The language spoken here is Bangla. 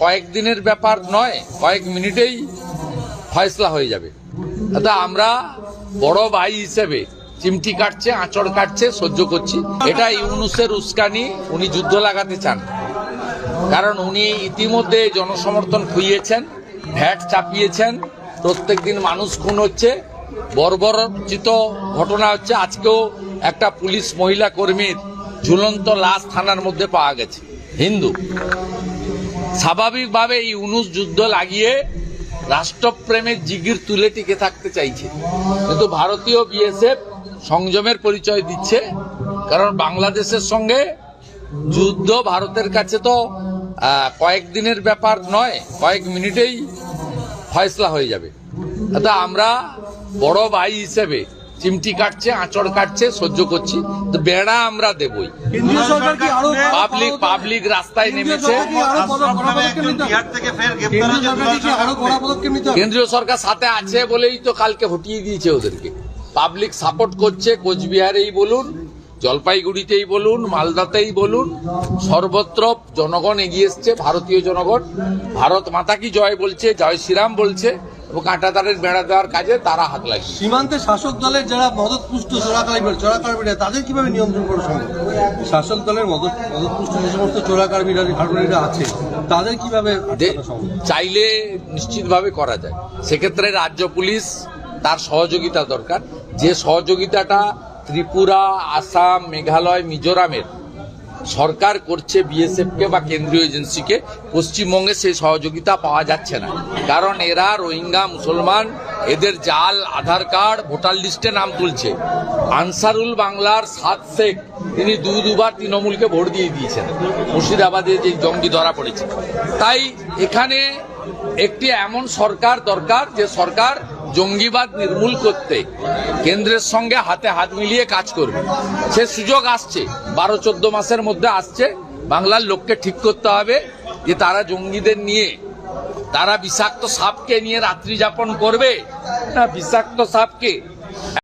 কয়েকদিনের ব্যাপার নয়, কয়েক মিনিটেই ফয়সলা হয়ে যাবে। তা আমরা বড় ভাই হিসেবে চিমটি কাটছে, আঁচড় কাটছে, সহ্য করছি। এটা ইউনুসের উস্কানি, উনি যুদ্ধ লাগাতে চান। কারণ উনি ইতিমধ্যে জনসমর্থন খুইয়েছেন, ভ্যাট চাপিয়েছেন, প্রত্যেক দিন মানুষ খুন হচ্ছে। বর্বরচিত ঘটনা হচ্ছে, আজকেও একটা পুলিশ মহিলা কর্মীর ঝুলন্ত লাশ থানার মধ্যে পাওয়া গেছে, হিন্দু। স্বাভাবিকভাবে এই ইউনুস যুদ্ধ লাগিয়ে রাষ্ট্রপ্রেমের জিগির তুলে টিকে থাকতে চাইছে। কিন্তু ভারতীয় বিএসএফ সংযমের পরিচয় দিচ্ছে, কারণ বাংলাদেশের সঙ্গে যুদ্ধ ভারতের কাছে তো কয়েকদিনের ব্যাপার নয়, কয়েক মিনিটেই ফয়সলা হয়ে যাবে। তা আমরা বড় ভাই হিসেবে চিমটি কাটছে আঁচড় কাটছে সহ্য করছি। তো বেড়া আমরা দেবই। কেন্দ্রীয় সরকার কি আরও পাবলিক পাবলিক রাস্তায় নেমেছে। কেন্দ্রীয় সরকার সাথে আছে বলেই তো কালকে হটিয়ে দিয়েছে ওদেরকে। পাবলিক সাপোর্ট করছে কোচবিহারেই বলুন জলপাইগুড়িতেই বলুন মালদাতেই বলুন সর্বত্র জনগণ এগিয়ে এসছে ভারতীয় জনগণ। ভারত মাতা কি জয় বলছে? জয় শ্রীরাম বলছে। এবং কাঁটাতারের বেড়া দেওয়ার কাজে তারা হাত লাগিয়ে সীমান্তে শাসক দলের যারা মদতপুষ্ট চোরাকারী চোরাকারীরা তাদের কীভাবে নিয়ন্ত্রণ করা সম্ভব শাসক দলের মদত মদতপুষ্ট যে সমস্ত চোরাকারীরা কারবারিরা আছে তাদের কীভাবে চাইলে নিশ্চিতভাবে করা যায়। সেক্ষেত্রে রাজ্য পুলিশ তার সহযোগিতা দরকার। যে সহযোগিতাটা ত্রিপুরা আসাম মেঘালয় মিজোরামের সরকার করছে বিএসএফকে বা কেন্দ্রীয় এজেন্সিকে পশ্চিমবঙ্গে সেই সহযোগিতা পাওয়া যাচ্ছে না। কারণ এরা রোহিঙ্গা, মুসলমান, এদের জাল, আধার কার্ড, ভোটার লিস্টে নাম তুলছে। আনসারুল বাংলার সাত শেখ, তিনি দু দুবার তৃণমূলকে ভোট দিয়ে দিয়েছেন। মুর্শিদাবাদে যে জঙ্গি ধরা পড়েছে। তাই এখানে একটি এমন সরকার দরকার যে সরকার জঙ্গিবাদ নির্মূল করতে কেন্দ্রের সঙ্গে হাতে হাত মিলিয়ে কাজ করবে। সে সুযোগ আসছে। বারো, চোদ্দ মাসের মধ্যে আসছে। বাংলার লোককে ঠিক করতে হবে যে তারা জঙ্গিদের নিয়ে, তারা বিষাক্ত সাপকে নিয়ে রাত্রি যাপন করবে। না, বিষাক্ত সাপকে